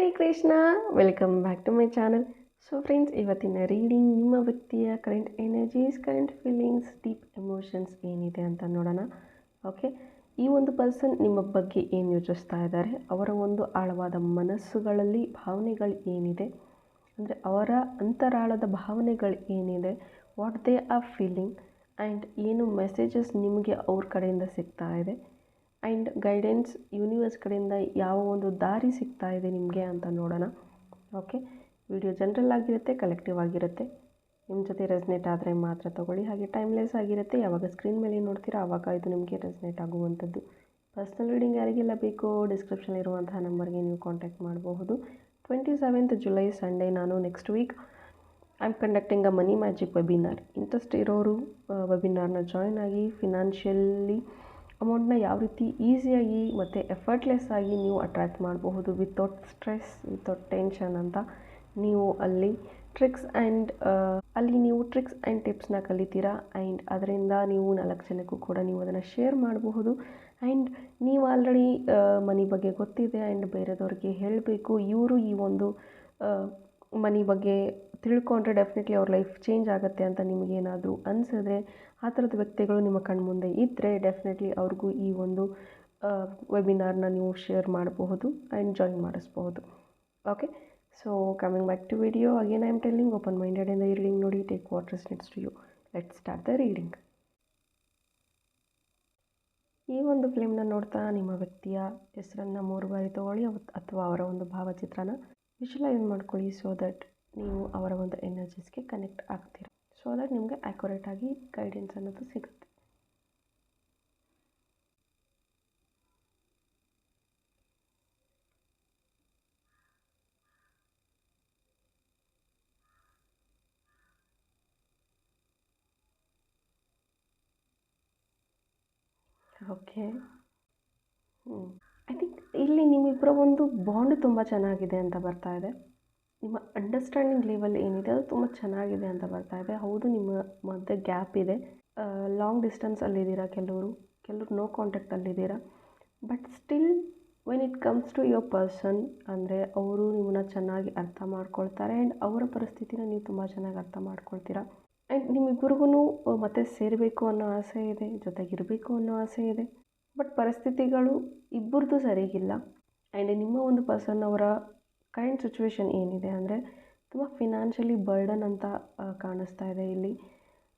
Hare Krishna welcome back to my channel so friends ಇವತ್ತಿನ reading ನಿಮ್ಮ ವ್ಯಕ್ತಿಯ current energies current feelings deep emotions ಏನಿದೆ ಅಂತ ನೋಡೋಣ. ಓಕೆ ಈ ಒಂದು ಪರ್ಸನ್ ನಿಮ್ಮ ಬಗ್ಗೆ ಏನು ಯೋಚಿಸ್ತಾ ಇದ್ದಾರೆ? ಅವರ ಒಂದು ಆಳವಾದ ಮನಸ್ಸುಗಳಲ್ಲಿ ಭಾವನೆಗಳು ಏನಿದೆ? ಅಂದರೆ ಅವರ ಅಂತರಾಳದ ಭಾವನೆಗಳು ಏನಿದೆ? What they are feeling and ಏನು ಮೆಸೇಜಸ್ ನಿಮಗೆ ಅವ್ರ ಕಡೆಯಿಂದ ಸಿಗ್ತಾ ಇದೆ? ಆ್ಯಂಡ್ ಗೈಡೆನ್ಸ್ ಯೂನಿವರ್ಸ್ ಕಡೆಯಿಂದ ಯಾವ ಒಂದು ದಾರಿ ಸಿಗ್ತಾ ಇದೆ ನಿಮಗೆ ಅಂತ ನೋಡೋಣ. ಓಕೆ? ವಿಡಿಯೋ ಜನರಲ್ ಆಗಿರುತ್ತೆ ಕಲೆಕ್ಟಿವ್ ಆಗಿರುತ್ತೆ. ನಿಮ್ಮ ಜೊತೆ ರೆಸ್ನೇಟ್ ಆದರೆ ಮಾತ್ರ ತೊಗೊಳ್ಳಿ. ಹಾಗೆ ಟೈಮ್ಲೆಸ್ ಆಗಿರುತ್ತೆ. ಯಾವಾಗ ಸ್ಕ್ರೀನ್ ಮೇಲೆ ನೋಡ್ತೀರಾ ಆವಾಗ ಇದು ನಿಮಗೆ ರೆಸ್ನೇಟ್ ಆಗುವಂಥದ್ದು. ಪರ್ಸ್ನಲ್ ರೀಡಿಂಗ್ ಯಾರಿಗೆಲ್ಲ ಬೇಕು ಡಿಸ್ಕ್ರಿಪ್ಷನ್ ಇರುವಂತಹ ನಂಬರ್ಗೆ ನೀವು ಕಾಂಟ್ಯಾಕ್ಟ್ ಮಾಡಬಹುದು. ಟ್ವೆಂಟಿ ಸೆವೆಂತ್ ಜುಲೈ ಸಂಡೇ ನಾನು next week I am conducting a money magic webinar interest ಇರೋರು ವೆಬಿನಾರ್ನ ಜಾಯ್ನ್ ಆಗಿ ಫಿನಾನ್ಷಿಯಲಿ ಅಮೌಂಟ್ನ ಯಾವ ರೀತಿ ಈಸಿಯಾಗಿ ಮತ್ತು ಎಫರ್ಟ್ಲೆಸ್ ಆಗಿ ನೀವು ಅಟ್ರ್ಯಾಕ್ಟ್ ಮಾಡಬಹುದು ವಿತೌಟ್ ಸ್ಟ್ರೆಸ್ ವಿತೌಟ್ ಟೆನ್ಷನ್ ಅಂತ ನೀವು ಅಲ್ಲಿ ಟ್ರಿಕ್ಸ್ ಆ್ಯಂಡ್ ಅಲ್ಲಿ ನೀವು ಟ್ರಿಕ್ಸ್ ಆ್ಯಂಡ್ ಟಿಪ್ಸ್ನ ಕಲಿತೀರಾ? ಆ್ಯಂಡ್ ಅದರಿಂದ ನೀವು ನಾಲ್ಕು ಜನಕ್ಕೂ ಕೂಡ ನೀವು ಅದನ್ನು ಶೇರ್ ಮಾಡಬಹುದು. ಆ್ಯಂಡ್ ನೀವು ಆಲ್ರೆಡಿ ಮನಿ ಬಗ್ಗೆ ಗೊತ್ತಿದೆ ಆ್ಯಂಡ್ ಬೇರೆದವ್ರಿಗೆ ಹೇಳಬೇಕು. ಇವರು ಈ ಒಂದು ಮನಿ ಬಗ್ಗೆ ತಿಳ್ಕೊಂಡ್ರೆ ಡೆಫಿನೆಟ್ಲಿ ಅವ್ರ ಲೈಫ್ ಚೇಂಜ್ ಆಗುತ್ತೆ ಅಂತ ನಿಮಗೇನಾದರೂ ಅನಿಸಿದ್ರೆ ಆ ಥರದ ವ್ಯಕ್ತಿಗಳು ನಿಮ್ಮ ಕಣ್ಮುಂದೆ ಇದ್ದರೆ ಡೆಫಿನೆಟ್ಲಿ ಅವ್ರಿಗೂ ಈ ಒಂದು ವೆಬಿನಾರ್ನ ನೀವು ಶೇರ್ ಮಾಡಬಹುದು and join ಮಾಡಿಸ್ಬಹುದು. Okay so coming back to video again I am telling open minded ಇಂದ ರೀಡಿಂಗ್ ನೋಡಿ take waters next you let start the reading ಈ ಒಂದು ಫಿಲ್ಮ್ನ ನೋಡ್ತಾ ನಿಮ್ಮ ವ್ಯಕ್ತಿಯ ಹೆಸರನ್ನು ಮೂರು ಬಾರಿ ತೊಗೊಳ್ಳಿ ಅಥವಾ ಅವರ ಒಂದು ಭಾವಚಿತ್ರನ ವಿಜುವಲೈಸ್ ಮಾಡ್ಕೊಳ್ಳಿ ಸೊ ದಟ್ ನೀವು ಅವರ ಒಂದು ಎನರ್ಜೀಸ್ಗೆ ಕನೆಕ್ಟ್ ಆಗ್ತೀರ. ಸೊ ದಟ್ ನಿಮಗೆ ಆ್ಯಕ್ಯುರೇಟಾಗಿ ಗೈಡೆನ್ಸ್ ಅನ್ನೋದು ಸಿಗುತ್ತೆ. ಓಕೆ ಐ ಥಿಂಕ್ ಇಲ್ಲಿ ನಿಮ್ಮಿಬ್ಬರ ಒಂದು ಬಾಂಡ್ ತುಂಬ ಚೆನ್ನಾಗಿದೆ ಅಂತ ಬರ್ತಾ ಇದೆ. ನಿಮ್ಮ ಅಂಡರ್ಸ್ಟ್ಯಾಂಡಿಂಗ್ ಲೆವೆಲ್ ಏನಿದೆ ಅದು ತುಂಬ ಚೆನ್ನಾಗಿದೆ ಅಂತ ಬರ್ತಾ ಇದೆ. ಹೌದು, ನಿಮ್ಮ ಮಧ್ಯೆ ಗ್ಯಾಪ್ ಇದೆ. ಲಾಂಗ್ ಡಿಸ್ಟೆನ್ಸಲ್ಲಿದ್ದೀರಾ ಕೆಲವರು? ಕೆಲವರು no ಕಾಂಟ್ಯಾಕ್ಟಲ್ಲಿದ್ದೀರಾ but still when it comes to your person ಅಂದರೆ ಅವರು ನಿಮ್ಮನ್ನ ಚೆನ್ನಾಗಿ ಅರ್ಥ ಮಾಡ್ಕೊಳ್ತಾರೆ ಆ್ಯಂಡ್ ಅವರ ಪರಿಸ್ಥಿತಿನ ನೀವು ತುಂಬ ಚೆನ್ನಾಗಿ ಅರ್ಥ ಮಾಡ್ಕೊಳ್ತೀರಾ. ಆ್ಯಂಡ್ ನಿಮ್ಮಿಬ್ಬರಿಗೂ ಮತ್ತೆ ಸೇರಬೇಕು ಅನ್ನೋ ಆಸೆ ಇದೆ, ಜೊತೆಗಿರಬೇಕು ಅನ್ನೋ ಆಸೆ ಇದೆ. ಬಟ್ ಪರಿಸ್ಥಿತಿಗಳು ಇಬ್ಬರದ್ದು ಸರಿಗಿಲ್ಲ. ಆ್ಯಂಡ್ ನಿಮ್ಮ ಒಂದು ಪರ್ಸನ್ ಅವರ ಕರೆಂಟ್ ಸಿಚುವೇಶನ್ ಏನಿದೆ ಅಂದರೆ, ತುಂಬ ಫಿನಾನ್ಷಿಯಲಿ ಬರ್ಡನ್ ಅಂತ ಕಾಣಿಸ್ತಾ ಇದೆ ಇಲ್ಲಿ.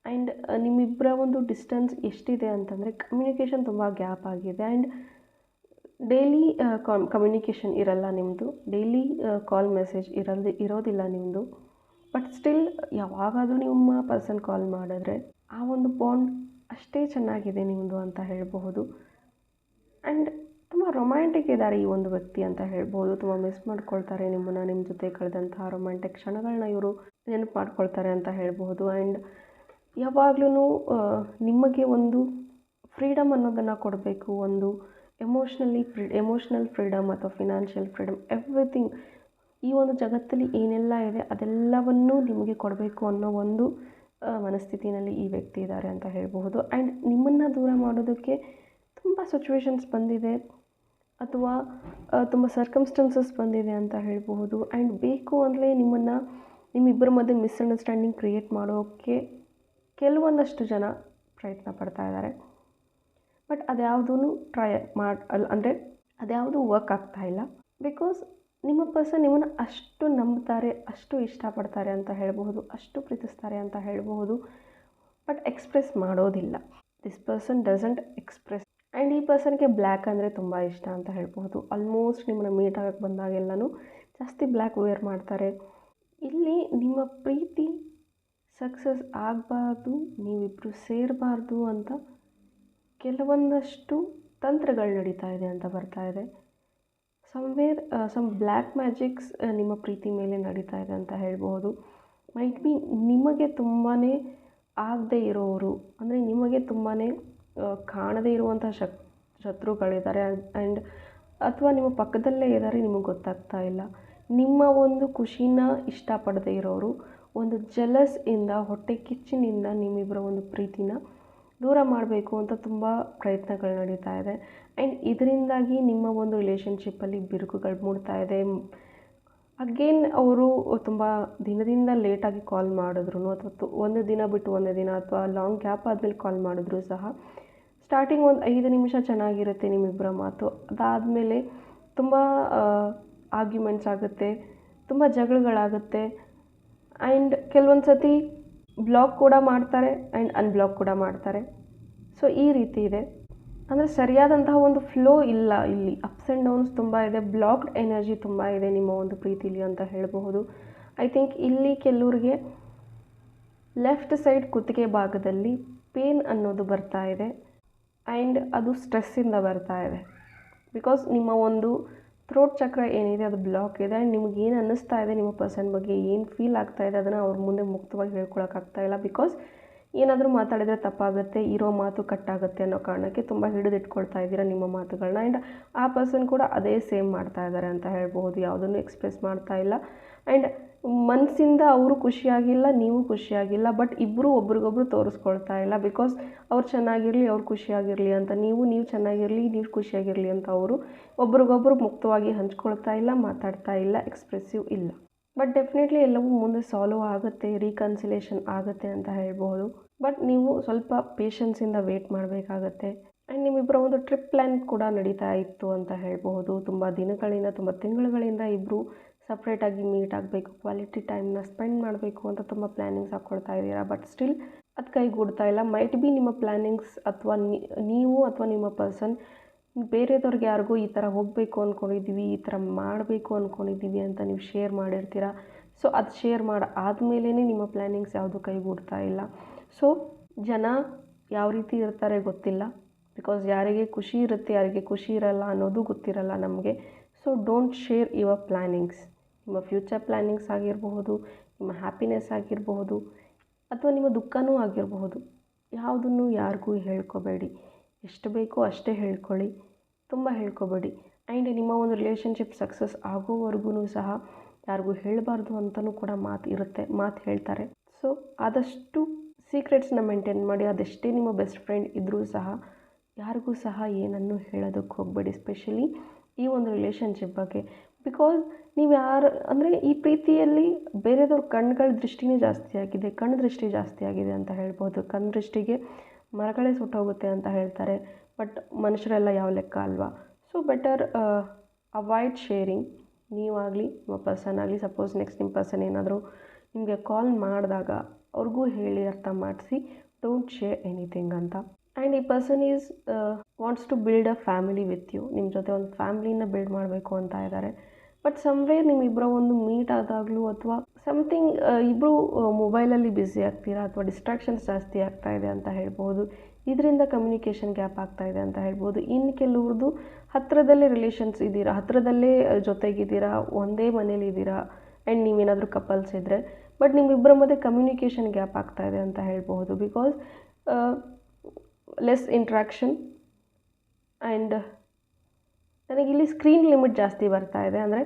ಆ್ಯಂಡ್ ನಿಮ್ಮಿಬ್ಬರ ಒಂದು ಡಿಸ್ಟೆನ್ಸ್ ಎಷ್ಟಿದೆ ಅಂತಂದರೆ ಕಮ್ಯುನಿಕೇಷನ್ ತುಂಬ ಗ್ಯಾಪ್ ಆಗಿದೆ. ಆ್ಯಂಡ್ ಡೈಲಿ ಕಾಮ್ ಕಮ್ಯುನಿಕೇಷನ್ ಇರಲ್ಲ ನಿಮ್ಮದು ಡೈಲಿ ಕಾಲ್ ಮೆಸೇಜ್ ಇರಲ್ದು, ಇರೋದಿಲ್ಲ ನಿಮ್ಮದು ಬಟ್ ಸ್ಟಿಲ್ ಯಾವಾಗಾದರೂ ನಿಮ್ಮ ಪರ್ಸನ್ ಕಾಲ್ ಮಾಡಿದ್ರೆ, ಆ ಒಂದು ಬಾಂಡ್ ಅಷ್ಟೇ ಚೆನ್ನಾಗಿದೆ ನಿಮ್ಮದು ಅಂತ ಹೇಳಬಹುದು. ರೊಮ್ಯಾಂಟಿಕ್ ಇದ್ದಾರೆ ಈ ಒಂದು ವ್ಯಕ್ತಿ ಅಂತ ಹೇಳ್ಬೋದು. ತುಂಬ ಮಿಸ್ ಮಾಡ್ಕೊಳ್ತಾರೆ ನಿಮ್ಮನ್ನು ನಿಮ್ಮ ಜೊತೆ ಕಳೆದಂತಹ ರೊಮ್ಯಾಂಟಿಕ್ ಕ್ಷಣಗಳನ್ನ ಇವರು ನೆನಪು ಮಾಡ್ಕೊಳ್ತಾರೆ ಅಂತ ಹೇಳ್ಬೋದು. ಆ್ಯಂಡ್ ಯಾವಾಗ್ಲೂ ನಿಮಗೆ ಒಂದು ಫ್ರೀಡಮ್ ಅನ್ನೋದನ್ನು ಕೊಡಬೇಕು. ಒಂದು ಎಮೋಷ್ನಲಿ ಫ್ರೀ ಎಮೋಷ್ನಲ್ ಫ್ರೀಡಮ್ ಅಥವಾ ಫಿನಾನ್ಷಿಯಲ್ ಫ್ರೀಡಮ್ ಎವ್ರಿಥಿಂಗ್ ಈ ಒಂದು ಜಗತ್ತಲ್ಲಿ ಏನೆಲ್ಲ ಇದೆ ಅದೆಲ್ಲವನ್ನೂ ನಿಮಗೆ ಕೊಡಬೇಕು ಅನ್ನೋ ಒಂದು ಮನಸ್ಥಿತಿನಲ್ಲಿ ಈ ವ್ಯಕ್ತಿ ಇದ್ದಾರೆ ಅಂತ ಹೇಳಬಹುದು. ಆ್ಯಂಡ್ ನಿಮ್ಮನ್ನು ದೂರ ಮಾಡೋದಕ್ಕೆ ತುಂಬ ಸಿಚುವೇಶನ್ಸ್ ಬಂದಿದೆ. ಅಥವಾ ತುಂಬ ಸರ್ಕಮ್ಸ್ಟೆನ್ಸಸ್ ಬಂದಿದೆ ಅಂತ ಹೇಳಬಹುದು. ಆ್ಯಂಡ್ ಬೇಕು ಅಂದರೆ ನಿಮ್ಮನ್ನು, ನಿಮ್ಮಿಬ್ಬರ ಮಧ್ಯೆ ಮಿಸ್ಅಂಡರ್ಸ್ಟ್ಯಾಂಡಿಂಗ್ ಕ್ರಿಯೇಟ್ ಮಾಡೋಕ್ಕೆ ಕೆಲವೊಂದಷ್ಟು ಜನ ಪ್ರಯತ್ನ ಪಡ್ತಾ ಇದ್ದಾರೆ. ಬಟ್ ಅದ್ಯಾವುದೂ ಟ್ರೈ ಮಾಡಿ ಅಲ್ಲ ಅಂದರೆ ಅದ್ಯಾವುದೂ ವರ್ಕ್ ಆಗ್ತಾ ಇಲ್ಲ. ಬಿಕಾಸ್ ನಿಮ್ಮ ಪರ್ಸನ್ ನಿಮ್ಮನ್ನು ಅಷ್ಟು ನಂಬ್ತಾರೆ, ಅಷ್ಟು ಇಷ್ಟಪಡ್ತಾರೆ ಅಂತ ಹೇಳಬಹುದು, ಅಷ್ಟು ಪ್ರೀತಿಸ್ತಾರೆ ಅಂತ ಹೇಳಬಹುದು ಬಟ್ ಎಕ್ಸ್ಪ್ರೆಸ್ ಮಾಡೋದಿಲ್ಲ. This person doesn't express and ಈ ಪರ್ಸನ್ಗೆ ಬ್ಲ್ಯಾಕ್ ಅಂದರೆ ತುಂಬ ಇಷ್ಟ ಅಂತ ಹೇಳ್ಬೋದು. ಆಲ್ಮೋಸ್ಟ್ ನಿಮ್ಮನ್ನು ಮೀಟ್ ಆಗಕ್ಕೆ ಬಂದಾಗೆಲ್ಲನೂ ಜಾಸ್ತಿ ಬ್ಲ್ಯಾಕ್ ವೇರ್ ಮಾಡ್ತಾರೆ. ಇಲ್ಲಿ ನಿಮ್ಮ ಪ್ರೀತಿ ಸಕ್ಸಸ್ ಆಗಬಾರ್ದು ನೀವಿಬ್ಬರು ಸೇರಬಾರ್ದು ಅಂತ ಕೆಲವೊಂದಷ್ಟು ತಂತ್ರಗಳು ನಡೀತಾ ಇದೆ ಅಂತ ಬರ್ತಾ ಇದೆ. ಸಮ್ವೇರ್ ಸಮ್ ಬ್ಲ್ಯಾಕ್ ಮ್ಯಾಜಿಕ್ಸ್ ನಿಮ್ಮ ಪ್ರೀತಿ ಮೇಲೆ ನಡೀತಾ ಇದೆ ಅಂತ ಹೇಳ್ಬೋದು. ಮೈಟ್ ಬಿ ನಿಮಗೆ ತುಂಬಾ ಆಗದೇ ಇರೋರು, ಅಂದರೆ ನಿಮಗೆ ತುಂಬಾ ಕಾಣದೇ ಇರುವಂಥ ಶಕ್, ಶತ್ರುಗಳಿದ್ದಾರೆ. ಆ್ಯಂಡ್ ಅಥವಾ ನಿಮ್ಮ ಪಕ್ಕದಲ್ಲೇ ಇದ್ದಾರೆ, ನಿಮಗೆ ಗೊತ್ತಾಗ್ತಾ ಇಲ್ಲ. ನಿಮ್ಮ ಒಂದು ಖುಷಿನ ಇಷ್ಟಪಡದೇ ಇರೋರು, ಒಂದು ಜಲಸ್ ಇಂದ, ಹೊಟ್ಟೆ ಕಿಚ್ಚಿನಿಂದ ನಿಮ್ಮಿಬ್ಬರ ಒಂದು ಪ್ರೀತಿನ ದೂರ ಮಾಡಬೇಕು ಅಂತ ತುಂಬ ಪ್ರಯತ್ನಗಳು ನಡೀತಾ ಇದೆ. ಆ್ಯಂಡ್ ಇದರಿಂದಾಗಿ ನಿಮ್ಮ ಒಂದು ರಿಲೇಷನ್ಶಿಪ್ಪಲ್ಲಿ ಬಿರುಕುಗಳು ಮೂಡ್ತಾ ಇದೆ. ಅಗೇನ್ ಅವರು ತುಂಬ ದಿನದಿಂದ ಲೇಟಾಗಿ ಕಾಲ್ ಮಾಡಿದ್ರು ಅಥವಾ ಒಂದು ದಿನ ಬಿಟ್ಟು ಒಂದು ದಿನ, ಅಥವಾ ಲಾಂಗ್ ಗ್ಯಾಪ್ ಆದಮೇಲೆ ಕಾಲ್ ಮಾಡಿದ್ರು ಸಹ ಸ್ಟಾರ್ಟಿಂಗ್ ಒಂದು ಐದು ನಿಮಿಷ ಚೆನ್ನಾಗಿರುತ್ತೆ ನಿಮ್ಮಿಬ್ಬರ ಮಾತು. ಅದಾದಮೇಲೆ ತುಂಬ ಆರ್ಗ್ಯುಮೆಂಟ್ಸ್ ಆಗುತ್ತೆ, ತುಂಬ ಜಗಳಗಳಾಗುತ್ತೆ. ಆ್ಯಂಡ್ ಕೆಲವೊಂದು ಸತಿ ಬ್ಲಾಕ್ ಕೂಡ ಮಾಡ್ತಾರೆ ಆ್ಯಂಡ್ ಅನ್ಬ್ಲಾಕ್ ಕೂಡ ಮಾಡ್ತಾರೆ. ಸೊ ಈ ರೀತಿ ಇದೆ. ಅಂದರೆ ಸರಿಯಾದಂತಹ ಒಂದು ಫ್ಲೋ ಇಲ್ಲ ಇಲ್ಲಿ. ಅಪ್ಸ್ ಆ್ಯಂಡ್ ಡೌನ್ಸ್ ತುಂಬ ಇದೆ. ಬ್ಲಾಕ್ಡ್ ಎನರ್ಜಿ ತುಂಬ ಇದೆ ನಿಮ್ಮ ಒಂದು ಪ್ರೀತಿಲಿ ಅಂತ ಹೇಳಬಹುದು. ಐ ಥಿಂಕ್ ಇಲ್ಲಿ ಕೆಲವ್ರಿಗೆ ಲೆಫ್ಟ್ ಸೈಡ್ ಕುತ್ತಿಗೆ ಭಾಗದಲ್ಲಿ ಪೇನ್ ಅನ್ನೋದು ಬರ್ತಾ ಇದೆ. ಆ್ಯಂಡ್ ಅದು ಸ್ಟ್ರೆಸ್ಸಿಂದ ಬರ್ತಾ ಇದೆ. ಬಿಕಾಸ್ ನಿಮ್ಮ ಒಂದು ಥ್ರೋಟ್ ಚಕ್ರ ಏನಿದೆ, ಅದು ಬ್ಲಾಕ್ ಇದೆ. ಆ್ಯಂಡ್ ನಿಮ್ಗೆ ಏನು ಅನ್ನಿಸ್ತಾ ಇದೆ, ನಿಮ್ಮ ಪರ್ಸನ್ ಬಗ್ಗೆ ಏನು ಫೀಲ್ ಆಗ್ತಾ ಇದೆ, ಅದನ್ನು ಅವ್ರ ಮುಂದೆ ಮುಕ್ತವಾಗಿ ಹೇಳ್ಕೊಳಕ್ಕಾಗ್ತಾ ಇಲ್ಲ. ಬಿಕಾಸ್ ಏನಾದರೂ ಮಾತಾಡಿದರೆ ತಪ್ಪಾಗುತ್ತೆ, ಇರೋ ಮಾತು ಕಟ್ಟಾಗುತ್ತೆ ಅನ್ನೋ ಕಾರಣಕ್ಕೆ ತುಂಬ ಹಿಡಿದಿಟ್ಕೊಳ್ತಾ ಇದ್ದೀರಾ ನಿಮ್ಮ ಮಾತುಗಳನ್ನ ಆ್ಯಂಡ್ ಆ ಪರ್ಸನ್ ಕೂಡ ಅದೇ ಸೇಮ್ ಮಾಡ್ತಾ ಇದ್ದಾರೆ ಅಂತ ಹೇಳ್ಬೋದು ಯಾವುದನ್ನು ಎಕ್ಸ್ಪ್ರೆಸ್ ಮಾಡ್ತಾ ಇಲ್ಲ. ಆ್ಯಂಡ್ ಮನಸ್ಸಿಂದ ಅವರು ಖುಷಿಯಾಗಿಲ್ಲ, ನೀವು ಖುಷಿಯಾಗಿಲ್ಲ, ಬಟ್ ಇಬ್ಬರು ಒಬ್ರಿಗೊಬ್ರು ತೋರಿಸ್ಕೊಳ್ತಾ ಇಲ್ಲ. ಬಿಕಾಸ್ ಅವ್ರು ಚೆನ್ನಾಗಿರಲಿ, ಅವ್ರು ಖುಷಿಯಾಗಿರಲಿ ಅಂತ. ನೀವು ನೀವು ಚೆನ್ನಾಗಿರಲಿ, ನೀವು ಖುಷಿಯಾಗಿರಲಿ ಅಂತ ಅವರು ಒಬ್ರಿಗೊಬ್ರು ಮುಕ್ತವಾಗಿ ಹಂಚ್ಕೊಳ್ತಾ ಇಲ್ಲ, ಮಾತಾಡ್ತಾ ಇಲ್ಲ ಎಕ್ಸ್ಪ್ರೆಸಿವ್ ಇಲ್ಲ. ಬಟ್ ಡೆಫಿನೆಟ್ಲಿ ಎಲ್ಲವೂ ಮುಂದೆ ಸಾಲ್ವ್ ಆಗುತ್ತೆ ರೀಕನ್ಸಿಲೇಷನ್ ಆಗುತ್ತೆ ಅಂತ ಹೇಳ್ಬೋದು ಬಟ್ ನೀವು ಸ್ವಲ್ಪ ಪೇಷನ್ಸಿಂದ ವೇಟ್ ಮಾಡಬೇಕಾಗತ್ತೆ. ಆ್ಯಂಡ್ ನಿಮ್ಮಿಬ್ಬರ ಒಂದು ಟ್ರಿಪ್ ಪ್ಲ್ಯಾನ್ ಕೂಡ ನಡೀತಾ ಇತ್ತು ಅಂತ ಹೇಳಬಹುದು. ತುಂಬ ದಿನಗಳಿಂದ, ತುಂಬ ತಿಂಗಳುಗಳಿಂದ ಇಬ್ಬರು ಸಪ್ರೇಟಾಗಿ ಮೀಟ್ ಆಗಬೇಕು, ಕ್ವಾಲಿಟಿ ಟೈಮ್ನ ಸ್ಪೆಂಡ್ ಮಾಡಬೇಕು ಅಂತ ತುಂಬ ಪ್ಲ್ಯಾನಿಂಗ್ಸ್ ಹಾಕ್ಕೊಳ್ತಾ ಇದ್ದೀರಾ. ಬಟ್ ಸ್ಟಿಲ್ ಅದು ಕೈಗೂಡ್ತಾ ಇಲ್ಲ. ಮೈಟ್ ಬಿ ನಿಮ್ಮ ಪ್ಲ್ಯಾನಿಂಗ್ಸ್ ಅಥವಾ ನೀವು ಅಥವಾ ನಿಮ್ಮ ಪರ್ಸನ್ ಬೇರೆದವ್ರಿಗೆ ಯಾರಿಗೂ ಈ ಥರ ಹೋಗಬೇಕು ಅಂದ್ಕೊಂಡಿದ್ದೀವಿ ಈ ಥರ ಮಾಡಬೇಕು ಅಂದ್ಕೊಂಡಿದ್ದೀವಿ ಅಂತ ನೀವು ಶೇರ್ ಮಾಡಿರ್ತೀರ. ಸೊ ಅದು ಶೇರ್ ಮಾಡಿ ಆದಮೇಲೇ ನಿಮ್ಮ ಪ್ಲ್ಯಾನಿಂಗ್ಸ್ ಯಾವುದು ಕೈಗೂಡ್ತಾ ಇಲ್ಲ. ಸೊ ಜನ ಯಾವ ರೀತಿ ಇರ್ತಾರೆ ಗೊತ್ತಿಲ್ಲ. ಬಿಕಾಸ್ ಯಾರಿಗೆ ಖುಷಿ ಇರುತ್ತೆ, ಯಾರಿಗೆ ಖುಷಿ ಇರಲ್ಲ ಅನ್ನೋದು ಗೊತ್ತಿರಲ್ಲ ನಮಗೆ. So don't share your plannings ನಿಮ್ಮ ಫ್ಯೂಚರ್ ಪ್ಲ್ಯಾನಿಂಗ್ಸ್ ಆಗಿರಬಹುದು, ನಿಮ್ಮ ಹ್ಯಾಪಿನೆಸ್ ಆಗಿರಬಹುದು, ಅಥವಾ ನಿಮ್ಮ ದುಃಖನೂ ಆಗಿರಬಹುದು. ಯಾವುದನ್ನು ಯಾರಿಗೂ ಹೇಳ್ಕೊಬೇಡಿ. ಎಷ್ಟು ಬೇಕೋ ಅಷ್ಟೇ ಹೇಳ್ಕೊಳ್ಳಿ. ತುಂಬ ಹೇಳ್ಕೊಬೇಡಿ. ಆ್ಯಂಡ್ ನಿಮ್ಮ ಒಂದು ರಿಲೇಷನ್ಶಿಪ್ ಸಕ್ಸಸ್ ಆಗೋವರೆಗೂ ಸಹ ಯಾರಿಗೂ ಹೇಳಬಾರ್ದು ಅಂತಲೂ ಕೂಡ ಮಾತು ಇರುತ್ತೆ, ಮಾತು ಹೇಳ್ತಾರೆ. ಸೊ ಆದಷ್ಟು ಸೀಕ್ರೆಟ್ಸ್ನ ಮೇಂಟೈನ್ ಮಾಡಿ ಅದೆಷ್ಟೇ ನಿಮ್ಮ ಬೆಸ್ಟ್ ಫ್ರೆಂಡ್ ಇದ್ದರೂ ಸಹ ಯಾರಿಗೂ ಸಹ ಏನನ್ನು ಹೇಳೋದಕ್ಕೆ ಹೋಗಬೇಡಿ. ಸ್ಪೆಷಲಿ ಈ ಒಂದು ರಿಲೇಷನ್ಶಿಪ್ ಬಗ್ಗೆ. ಬಿಕಾಸ್ ನೀವು ಯಾರು, ಅಂದರೆ ಈ ಪ್ರೀತಿಯಲ್ಲಿ ಬೇರೆದವ್ರ ಕಣ್ಗಳ ದೃಷ್ಟಿನೇ ಜಾಸ್ತಿ ಆಗಿದೆ ಕಣ್ಣು ದೃಷ್ಟಿ ಜಾಸ್ತಿ ಆಗಿದೆ ಅಂತ ಹೇಳ್ಬೋದು. ಕಣ್ಣು ದೃಷ್ಟಿಗೆ ಮರಗಳೇ ಸುಟ್ಟೋಗುತ್ತೆ ಅಂತ ಹೇಳ್ತಾರೆ. ಬಟ್ ಮನುಷ್ಯರೆಲ್ಲ ಯಾವ ಲೆಕ್ಕ ಅಲ್ವಾ? ಸೊ ಬೆಟರ್ ಅವಾಯ್ಡ್ ಶೇರಿಂಗ್ ನೀವಾಗಲಿ ನಿಮ್ಮ ಪರ್ಸನ್ ಆಗಲಿ ಸಪೋಸ್ ನೆಕ್ಸ್ಟ್ ನಿಮ್ಮ ಪರ್ಸನ್ ಏನಾದರೂ ನಿಮಗೆ ಕಾಲ್ ಮಾಡಿದಾಗ ಅವ್ರಿಗೂ ಹೇಳಿ ಅರ್ಥ ಮಾಡಿಸಿ ಡೋಂಟ್ ಶೇರ್ ಎನಿಥಿಂಗ್ ಅಂತ. ಆ್ಯಂಡ್ ಈ person is wants to build a family with you ನಿಮ್ಮ ಜೊತೆ ಒಂದು ಫ್ಯಾಮಿಲಿನ ಬಿಲ್ಡ್ ಮಾಡಬೇಕು ಅಂತ ಇದ್ದಾರೆ ಬಟ್ ಸಮ್ವೇರ್ ನಿಮ್ಮಿಬ್ಬರ ಒಂದು ಮೀಟ್ ಆದಾಗಲೂ ಅಥವಾ ಸಮಥಿಂಗ್ ಇಬ್ಬರು ಮೊಬೈಲಲ್ಲಿ ಬ್ಯುಸಿ ಆಗ್ತೀರಾ ಅಥವಾ ಡಿಸ್ಟ್ರಾಕ್ಷನ್ಸ್ ಜಾಸ್ತಿ ಆಗ್ತಾ ಇದೆ ಅಂತ ಹೇಳ್ಬೋದು. ಇದರಿಂದ ಕಮ್ಯುನಿಕೇಷನ್ ಗ್ಯಾಪ್ ಆಗ್ತಾ ಇದೆ ಅಂತ ಹೇಳ್ಬೋದು. ಇನ್ನು ಕೆಲವ್ರದ್ದು ಹತ್ತಿರದಲ್ಲೇ ರಿಲೇಷನ್ಸ್ ಇದ್ದೀರಾ ಹತ್ತಿರದಲ್ಲೇ ಜೊತೆಗಿದ್ದೀರಾ, ಒಂದೇ ಮನೇಲಿ ಇದ್ದೀರಾ ಆ್ಯಂಡ್ ನೀವೇನಾದರೂ ಕಪಲ್ಸ್ ಇದ್ದರೆ ಬಟ್ ನಿಮ್ಮಿಬ್ಬರ ಮಧ್ಯೆ ಕಮ್ಯುನಿಕೇಷನ್ ಗ್ಯಾಪ್ ಆಗ್ತಾ ಇದೆ ಅಂತ ಹೇಳ್ಬೋದು ಬಿಕಾಸ್ ಲೆಸ್ ಇಂಟ್ರಾಕ್ಷನ್ ಆ್ಯಂಡ್ ನನಗಿಲ್ಲಿ ಸ್ಕ್ರೀನ್ ಲಿಮಿಟ್ ಜಾಸ್ತಿ ಬರ್ತಾ ಇದೆ. ಅಂದರೆ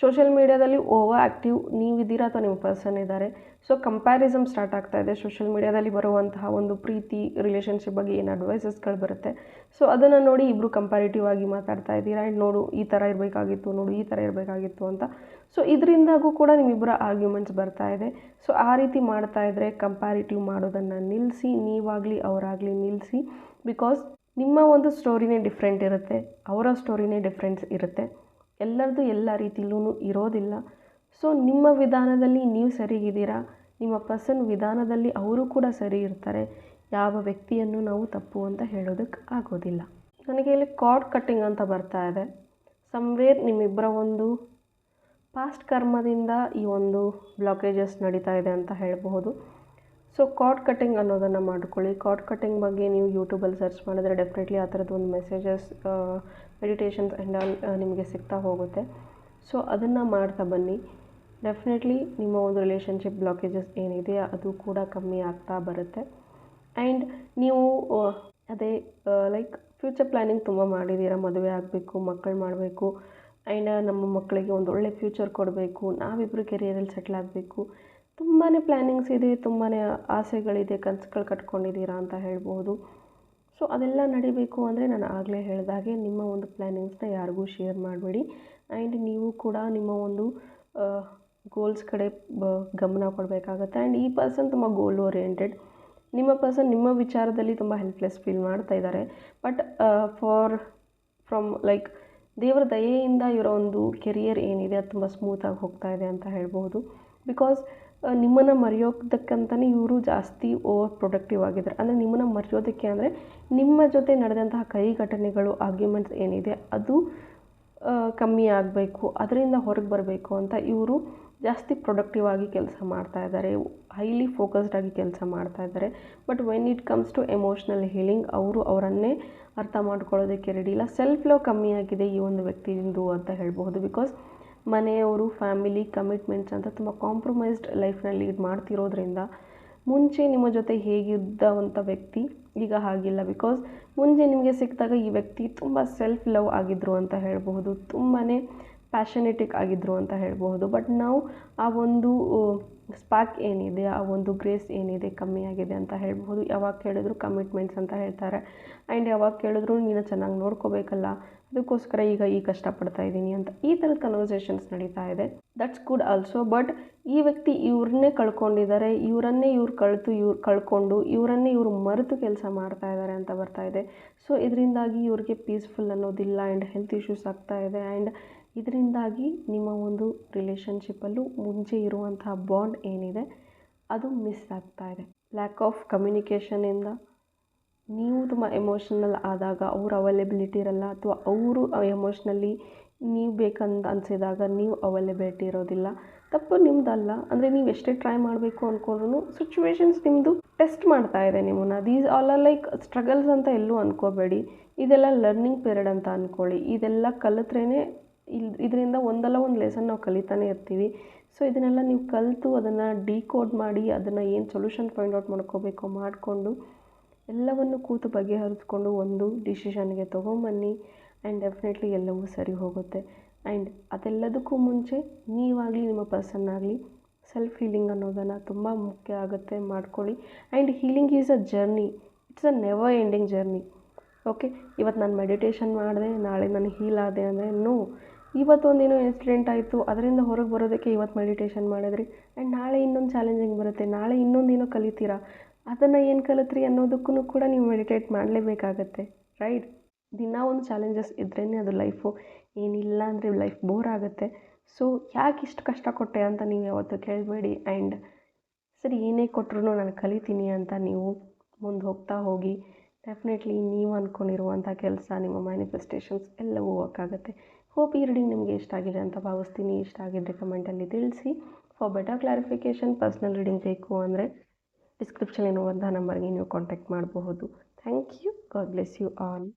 ಸೋಷಿಯಲ್ ಮೀಡ್ಯಾದಲ್ಲಿ ಓವರ್ ಆ್ಯಕ್ಟಿವ್ ನೀವಿದ್ದೀರಾ ಅಥವಾ ನಿಮ್ಮ ಪರ್ಸನ್ ಇದ್ದಾರೆ. ಸೊ ಕಂಪ್ಯಾರಿಸಮ್ ಸ್ಟಾರ್ಟ್ ಆಗ್ತಾ ಇದೆ. ಸೋಷಿಯಲ್ ಮೀಡ್ಯಾದಲ್ಲಿ ಬರುವಂತಹ ಒಂದು ಪ್ರೀತಿ ರಿಲೇಷನ್ಶಿಪ್ ಬಗ್ಗೆ ಏನು ಅಡ್ವೈಸಸ್ಗಳು ಬರುತ್ತೆ. ಸೊ ಅದನ್ನು ನೋಡಿ ಇಬ್ಬರು ಕಂಪ್ಯಾರಿಟಿವ್ ಆಗಿ ಮಾತಾಡ್ತಾ ಇದ್ದೀರಾ? ಆ್ಯಂಡ್ ನೋಡು, ಈ ಥರ ಇರಬೇಕಾಗಿತ್ತು, ನೋಡು, ಈ ಥರ ಇರಬೇಕಾಗಿತ್ತು ಅಂತ ಸೊ ಇದರಿಂದಾಗೂ ಕೂಡ ನಿಮ್ಮಿಬ್ಬರ ಆರ್ಗ್ಯುಮೆಂಟ್ಸ್ ಬರ್ತಾ ಇದೆ. ಸೊ ಆ ರೀತಿ ಮಾಡ್ತಾ ಇದ್ದರೆ ಕಂಪ್ಯಾರಿಟಿವ್ ಮಾಡೋದನ್ನು ನಿಲ್ಲಿಸಿ ನೀವಾಗಲಿ ಅವರಾಗಲಿ ನಿಲ್ಲಿಸಿ ಬಿಕಾಸ್ ನಿಮ್ಮ ಒಂದು ಸ್ಟೋರಿನೇ ಡಿಫ್ರೆಂಟ್ ಇರುತ್ತೆ, ಅವರ ಸ್ಟೋರಿನೇ ಡಿಫ್ರೆನ್ಸ್ ಇರುತ್ತೆ. ಎಲ್ಲರದ್ದು ಎಲ್ಲ ರೀತಿಲೂ ಇರೋದಿಲ್ಲ. ಸೊ ನಿಮ್ಮ ವಿಧಾನದಲ್ಲಿ ನೀವು ಸರಿಗಿದ್ದೀರಾ ನಿಮ್ಮ ಪರ್ಸನ್ ವಿಧಾನದಲ್ಲಿ ಅವರು ಕೂಡ ಸರಿ ಇರ್ತಾರೆ. ಯಾವ ವ್ಯಕ್ತಿಯನ್ನು ನಾವು ತಪ್ಪು ಅಂತ ಹೇಳೋದಕ್ಕೆ ಆಗೋದಿಲ್ಲ. ನನಗೆ ಇಲ್ಲಿ ಕಾರ್ಡ್ ಕಟ್ಟಿಂಗ್ ಅಂತ ಬರ್ತಾ ಇದೆ. ಸಮ್ವೇರ್ ನಿಮ್ಮಿಬ್ಬರ ಒಂದು ಪಾಸ್ಟ್ ಕರ್ಮದಿಂದ ಈ ಒಂದು ಬ್ಲಾಕೇಜಸ್ ನಡೀತಾ ಇದೆ ಅಂತ ಹೇಳಬಹುದು. ಸೊ ಕಾಟ್ ಕಟ್ಟಿಂಗ್ ಅನ್ನೋದನ್ನು ಮಾಡ್ಕೊಳ್ಳಿ. ಕಾರ್ಡ್ ಕಟ್ಟಿಂಗ್ ಬಗ್ಗೆ ನೀವು ಯೂಟ್ಯೂಬಲ್ಲಿ ಸರ್ಚ್ ಮಾಡಿದ್ರೆ ಡೆಫಿನೆಟ್ಲಿ ಆ ಥರದ್ದು ಒಂದು ಮೆಸೇಜಸ್ ಮೆಡಿಟೇಷನ್ಸ್ ಆ್ಯಂಡ್ ಆಲ್ ನಿಮಗೆ ಸಿಗ್ತಾ ಹೋಗುತ್ತೆ. ಸೊ ಅದನ್ನು ಮಾಡ್ತಾ ಬನ್ನಿ. ಡೆಫಿನೆಟ್ಲಿ ನಿಮ್ಮ ಒಂದು ರಿಲೇಷನ್ಶಿಪ್ ಬ್ಲಾಕೇಜಸ್ ಏನಿದೆ ಅದು ಕೂಡ ಕಮ್ಮಿ ಆಗ್ತಾ ಬರುತ್ತೆ. ಆ್ಯಂಡ್ ನೀವು ಅದೇ ಲೈಕ್ ಫ್ಯೂಚರ್ ಪ್ಲ್ಯಾನಿಂಗ್ ತುಂಬ ಮಾಡಿದ್ದೀರಾ ಮದುವೆ ಆಗಬೇಕು, ಮಕ್ಕಳು ಮಾಡಬೇಕು ಆ್ಯಂಡ್ ನಮ್ಮ ಮಕ್ಕಳಿಗೆ ಒಂದು ಒಳ್ಳೆ ಫ್ಯೂಚರ್ ಕೊಡಬೇಕು ನಾವಿಬ್ಬರು ಕೆರಿಯರಲ್ಲಿ ಸೆಟ್ಲ್ ಆಗಬೇಕು. ತುಂಬಾ ಪ್ಲ್ಯಾನಿಂಗ್ಸ್ ಇದೆ ತುಂಬಾ ಆಸೆಗಳಿದೆ, ಕನಸುಗಳು ಕಟ್ಕೊಂಡಿದ್ದೀರಾ ಅಂತ ಹೇಳ್ಬೋದು. ಸೊ ಅದೆಲ್ಲ ನಡಿಬೇಕು ಅಂದರೆ ನಾನು ಆಗಲೇ ಹೇಳಿದಾಗೆ ನಿಮ್ಮ ಒಂದು ಪ್ಲ್ಯಾನಿಂಗ್ಸ್ನ ಯಾರಿಗೂ ಶೇರ್ ಮಾಡಬೇಡಿ. ಆ್ಯಂಡ್ ನೀವು ಕೂಡ ನಿಮ್ಮ ಒಂದು ಗೋಲ್ಸ್ ಕಡೆ, ಬ, ಗಮನ ಕೊಡಬೇಕಾಗತ್ತೆ. ಆ್ಯಂಡ್ ಈ ಪರ್ಸನ್ ತುಂಬ ಗೋಲ್ ಓರಿಯೆಂಟೆಡ್ ನಿಮ್ಮ ಪರ್ಸನ್ ನಿಮ್ಮ ವಿಚಾರದಲ್ಲಿ ತುಂಬ ಹೆಲ್ಪ್ಲೆಸ್ ಫೀಲ್ ಮಾಡ್ತಾ ಇದ್ದಾರೆ. ಬಟ್ ಫಾರ್ ಫ್ರಮ್ ಲೈಕ್ ದೇವರ ದಯೆಯಿಂದ ಇವರ ಒಂದು ಕೆರಿಯರ್ ಏನಿದೆ ಅದು ತುಂಬ ಸ್ಮೂತಾಗಿ ಹೋಗ್ತಾ ಇದೆ ಅಂತ ಹೇಳ್ಬೋದು ಬಿಕಾಸ್ ನಿಮ್ಮನ್ನು ಮರೆಯೋದಕ್ಕಂತಲೇ ಇವರು ಜಾಸ್ತಿ ಓವರ್ ಪ್ರೊಡಕ್ಟಿವ್ ಆಗಿದ್ದಾರೆ. ಅಂದರೆ ನಿಮ್ಮನ್ನು ಮರೆಯೋದಕ್ಕೆ ಅಂದರೆ ನಿಮ್ಮ ಜೊತೆ ನಡೆದಂತಹ ಕೈ ಘಟನೆಗಳು ಆರ್ಗ್ಯುಮೆಂಟ್ಸ್ ಏನಿದೆ ಅದು ಕಮ್ಮಿ ಆಗಬೇಕು, ಅದರಿಂದ ಹೊರಗೆ ಬರಬೇಕು ಅಂತ ಇವರು ಜಾಸ್ತಿ ಪ್ರೊಡಕ್ಟಿವ್ ಆಗಿ ಕೆಲಸ ಮಾಡ್ತಾ ಇದ್ದಾರೆ. ಹೈಲಿ ಫೋಕಸ್ಡ್ ಆಗಿ ಕೆಲಸ ಮಾಡ್ತಾ ಇದ್ದಾರೆ. But when it comes to emotional healing ಅವರು ಅವರನ್ನೇ ಅರ್ಥ ಮಾಡ್ಕೊಳ್ಳೋದಕ್ಕೆ ರೆಡಿ ಇಲ್ಲ. ಸೆಲ್ಫ್ ಲವ್ ಕಮ್ಮಿ ಆಗಿದೆ ಈ ಒಂದು ವ್ಯಕ್ತಿಯಿಂದ ಅಂತ ಹೇಳ್ಬೋದು ಬಿಕಾಸ್ ಮನೆಯವರು ಫ್ಯಾಮಿಲಿ ಕಮಿಟ್ಮೆಂಟ್ಸ್ ಅಂತ ತುಂಬ ಕಾಂಪ್ರಮೈಸ್ಡ್ ಲೈಫ್ನ ಲೀಡ್ ಮಾಡ್ತಿರೋದ್ರಿಂದ ಮುಂಚೆ ನಿಮ್ಮ ಜೊತೆ ಹೇಗಿದ್ದಂಥ ವ್ಯಕ್ತಿ ಈಗ ಹಾಗಿಲ್ಲ. ಬಿಕಾಸ್ ಮುಂಚೆ ನಿಮಗೆ ಸಿಕ್ಕಿದಾಗ ಈ ವ್ಯಕ್ತಿ ತುಂಬ ಸೆಲ್ಫ್ ಲವ್ ಆಗಿದ್ದರು ಅಂತ ಹೇಳಬಹುದು. ತುಂಬಾ ಪ್ಯಾಷನೆಟಿಕ್ ಆಗಿದ್ದರು ಅಂತ ಹೇಳಬಹುದು. ಬಟ್ ನಾವು ಆ ಒಂದು ಸ್ಪಾರ್ಕ್ ಏನಿದೆ, ಆ ಒಂದು ಗ್ರೇಸ್ ಏನಿದೆ, ಕಮ್ಮಿ ಆಗಿದೆ ಅಂತ ಹೇಳ್ಬೋದು ಯಾವಾಗ ಕೇಳಿದ್ರು ಕಮಿಟ್ಮೆಂಟ್ಸ್ ಅಂತ ಹೇಳ್ತಾರೆ. ಆ್ಯಂಡ್ ಯಾವಾಗ ಕೇಳಿದ್ರು ನೀನು ಚೆನ್ನಾಗಿ ನೋಡ್ಕೋಬೇಕಲ್ಲ, ಅದಕ್ಕೋಸ್ಕರ ಈಗ ಈ ಕಷ್ಟಪಡ್ತಾ ಇದ್ದೀನಿ ಅಂತ ಈ ಥರದ ಕನ್ವರ್ಸೇಷನ್ಸ್ ನಡೀತಾ ಇದೆ. ದಟ್ಸ್ ಗುಡ್ ಆಲ್ಸೋ ಬಟ್ ಈ ವ್ಯಕ್ತಿ ಇವ್ರನ್ನೇ ಕಳ್ಕೊಂಡಿದ್ದಾರೆ, ಇವರನ್ನೇ ಇವ್ರು ಕಳ್ತು, ಇವ್ರು ಕಳ್ಕೊಂಡು, ಇವರನ್ನೇ ಇವರು ಮರೆತು ಕೆಲಸ ಮಾಡ್ತಾ ಇದ್ದಾರೆ ಅಂತ ಬರ್ತಾ ಇದೆ. ಸೊ ಇದರಿಂದಾಗಿ ಇವ್ರಿಗೆ ಪೀಸ್ಫುಲ್ ಅನ್ನೋದಿಲ್ಲ ಆ್ಯಂಡ್ ಹೆಲ್ತ್ ಇಶ್ಯೂಸ್ ಆಗ್ತಾ ಇದೆ. ಆ್ಯಂಡ್ ಇದರಿಂದಾಗಿ ನಿಮ್ಮ ಒಂದು ರಿಲೇಷನ್ಶಿಪ್ಪಲ್ಲೂ ಮುಂಚೆ ಇರುವಂತಹ ಬಾಂಡ್ ಏನಿದೆ, ಅದು ಮಿಸ್ ಆಗ್ತಾ ಇದೆ. ಲ್ಯಾಕ್ ಆಫ್ ಕಮ್ಯುನಿಕೇಷನಿಂದ ನೀವು ತುಂಬ ಎಮೋಷ್ನಲ್ ಆದಾಗ ಅವ್ರ ಅವೈಲೇಬಿಲಿಟಿ ಇರಲ್ಲ, ಅಥವಾ ಅವರು ಎಮೋಷ್ನಲ್ಲಿ ನೀವು ಬೇಕಂತ ಅನಿಸಿದಾಗ ನೀವು ಅವೈಲೇಬಿಲಿಟಿ ಇರೋದಿಲ್ಲ. ತಪ್ಪು ನಿಮ್ಮದಲ್ಲ ಅಂದರೆ ನೀವು ಎಷ್ಟೇ ಟ್ರೈ ಮಾಡಬೇಕು ಅಂದ್ಕೊಂಡ್ರು ಸಿಚುವೇಶನ್ಸ್ ನಿಮ್ಮದು ಟೆಸ್ಟ್ ಮಾಡ್ತಾ ಇದೆ ನಿಮ್ಮನ್ನು. These all are like struggles ಅಂತ ಎಲ್ಲೂ ಅಂದ್ಕೋಬೇಡಿ ಇದೆಲ್ಲ ಲರ್ನಿಂಗ್ ಪೀರಿಯಡ್ ಅಂತ ಅಂದ್ಕೊಳ್ಳಿ ಇದೆಲ್ಲ ಕಲಿತ್ರೇ ಇಲ್ಲಿ ಇದರಿಂದ ಒಂದಲ್ಲ ಒಂದು ಲೆಸನ್ ನಾವು ಕಲಿತಾನೆ ಇರ್ತೀವಿ. ಸೊ ಇದನ್ನೆಲ್ಲ ನೀವು ಕಲಿತು ಅದನ್ನು ಡಿಕೋಡ್ ಮಾಡಿ ಅದನ್ನು ಏನು ಸೊಲ್ಯೂಷನ್ ಫೈಂಡ್ ಔಟ್ ಮಾಡ್ಕೋಬೇಕೋ ಮಾಡಿಕೊಂಡು ಎಲ್ಲವನ್ನು ಕೂತು ಬಗೆಹರಿಸ್ಕೊಂಡು ಒಂದು ಡಿಸಿಷನ್ಗೆ ತೊಗೊಂಬನ್ನಿ ಆ್ಯಂಡ್ ಡೆಫಿನೆಟ್ಲಿ ಎಲ್ಲವೂ ಸರಿ ಹೋಗುತ್ತೆ. ಆ್ಯಂಡ್ ಅದೆಲ್ಲದಕ್ಕೂ ಮುಂಚೆ ನೀವಾಗಲಿ ನಿಮ್ಮ ಪರ್ಸನ್ ಆಗಲಿ ಸೆಲ್ಫ್ ಹೀಲಿಂಗ್ ಅನ್ನೋದನ್ನು ತುಂಬ ಮುಖ್ಯ ಆಗುತ್ತೆ ಮಾಡ್ಕೊಳ್ಳಿ. And healing is a journey it's a never ending journey okay ಇವತ್ತು ನಾನು ಮೆಡಿಟೇಷನ್ ಮಾಡಿದೆ, ನಾಳೆ ನಾನು ಹೀಲ್ ಆದೆ ಅಂದರೆ ನೋ ಇವತ್ತೊಂದೇನೋ ಇನ್ಸಿಡೆಂಟ್ ಆಯಿತು. ಅದರಿಂದ ಹೊರಗೆ ಬರೋದಕ್ಕೆ ಇವತ್ತು ಮೆಡಿಟೇಷನ್ ಮಾಡಿದ್ರಿ. ಆ್ಯಂಡ್ ನಾಳೆ ಇನ್ನೊಂದು ಚಾಲೆಂಜಿಂಗ್ ಬರುತ್ತೆ. ನಾಳೆ ಇನ್ನೊಂದೇನೋ ಕಲಿತೀರಾ? ಅದನ್ನು ಏನು ಕಲಿತ್ರಿ ಅನ್ನೋದಕ್ಕೂ ಕೂಡ ನೀವು ಮೆಡಿಟೇಟ್ ಮಾಡಲೇಬೇಕಾಗತ್ತೆ. ರೈಟ್ ದಿನ ಒಂದು ಚಾಲೆಂಜಸ್ ಇದ್ರೇ ಅದು ಲೈಫು ಏನಿಲ್ಲ ಅಂದರೆ ಲೈಫ್ ಬೋರ್ ಆಗುತ್ತೆ. ಸೊ ಯಾಕೆ ಇಷ್ಟು ಕಷ್ಟ ಕೊಟ್ಟೆ ಅಂತ ನೀವು ಯಾವತ್ತು ಕೇಳಬೇಡಿ. ಆ್ಯಂಡ್ ಸರಿ, ಏನೇ ಕೊಟ್ಟರು ನಾನು ಕಲಿತೀನಿ ಅಂತ ನೀವು ಮುಂದೆ ಹೋಗ್ತಾ ಹೋಗಿ ಡೆಫಿನೆಟ್ಲಿ ನೀವು ಅಂದ್ಕೊಂಡಿರುವಂಥ ಕೆಲಸ, ನಿಮ್ಮ ಮ್ಯಾನಿಫೆಸ್ಟೇಷನ್ಸ್ ಎಲ್ಲವೂ ವರ್ಕ್ ಆಗುತ್ತೆ. ಹೋಪ್ ಈ ರೀಡಿಂಗ್ ನಿಮಗೆ ಇಷ್ಟ ಆಗಿದೆ ಅಂತ ಭಾವಿಸ್ತೀನಿ. ಇಷ್ಟ ಆಗಿದ್ದರೆ ಕಮೆಂಟಲ್ಲಿ ತಿಳಿಸಿ. For better clarification personal reading ಬೇಕು ಅಂದರೆ ಡಿಸ್ಕ್ರಿಪ್ಷನ್ ಇರುವಂತಹ ನಂಬರ್ಗೆ ನೀವು ಕಾಂಟ್ಯಾಕ್ಟ್ ಮಾಡಬಹುದು. Thank you God bless you all